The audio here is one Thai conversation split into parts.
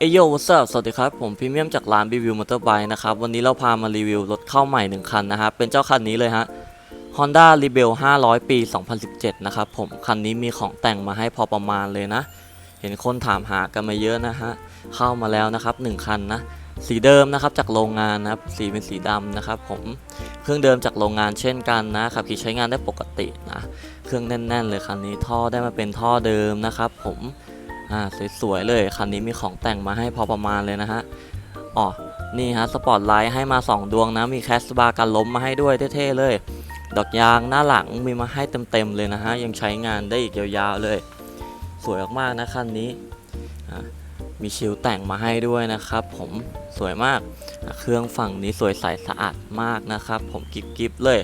เอโยวัสสวัสดีครับ ผมพรีเมียมจากร้านรีวิวมอเตอร์ไบค์นะครับ วันนี้เราพามารีวิวรถเข้าใหม่ 1 คันนะครับ เป็นเจ้าคันนี้เลยฮะ Honda Rebel 500 ปี 2017 นะครับผม คันนี้มีของแต่งมาให้พอประมาณเลยนะ เห็นคนถามหากันมาเยอะนะฮะ เข้ามาแล้วนะครับ 1 คันนะ สีเดิมนะครับจากโรงงานนะครับ สีเป็นสีดำนะครับผม เครื่องเดิมจากโรงงานเช่นกันนะขับขี่ใช้งานได้ปกตินะ เครื่องแน่น ๆ เลยคันนี้ ท่อได้มาเป็นท่อเดิมนะครับผม อ่าสวยๆเลยคันนี้มีของแต่งมาให้พอประมาณเลยนะฮะอ๋อนี่ฮะสปอตไลท์ให้มา 2 ดวงนะ มีแคสบาร์กันล้มมาให้ด้วยเท่ๆเลย ดอกยางหน้าหลังมีมาให้เต็มๆเลยนะฮะ ยังใช้งานได้อีกยาวๆเลย สวยมากๆนะคันนี้มีชิลแต่งมาให้ด้วยนะครับ ผมสวยมากเครื่องฝั่งนี้สวยใสสะอาดมากนะครับ ผมกิ๊บๆเลย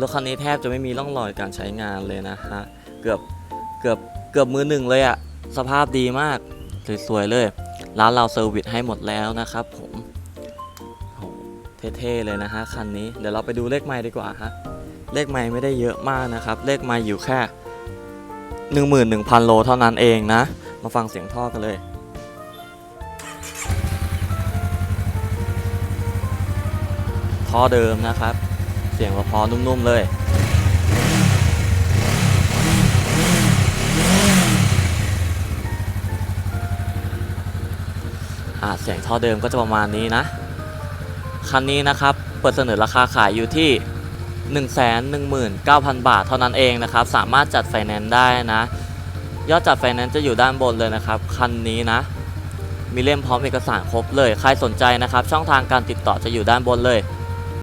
รถคันนี้แทบจะไม่มีร่องรอยการใช้งานเลยนะฮะเกือบเกือบเกือบมือหนึ่งเลยอะ สภาพดีมาก สวยๆเลย ร้านเราเซอร์วิสให้หมดแล้วนะครับผมเท่ๆเลยนะฮะคันนี้ เดี๋ยวเราไปดูเลขไม้ดีกว่าฮะ เลขไม้ไม่ได้เยอะมากนะครับ เลขไม้อยู่แค่ 11,000 โลเท่านั้นเองนะ มาฟังเสียงท่อกันเลยท่อเดิมนะครับ เสียงพอๆนุ่มๆเลย อ่าเสียงท่อเดิมก็จะประมาณนี้นะ คันนี้นะครับเปิดเสนอราคาขายอยู่ที่ 119,000 บาทเท่านั้นเองนะครับ สามารถจัดไฟแนนซ์ได้นะ ยอดจัดไฟแนนซ์จะอยู่ด้านบนเลยนะครับ คันนี้นะ มีเล่มพร้อมเอกสารครบเลย ใครสนใจนะครับ ช่องทางการติดต่อจะอยู่ด้านบนเลย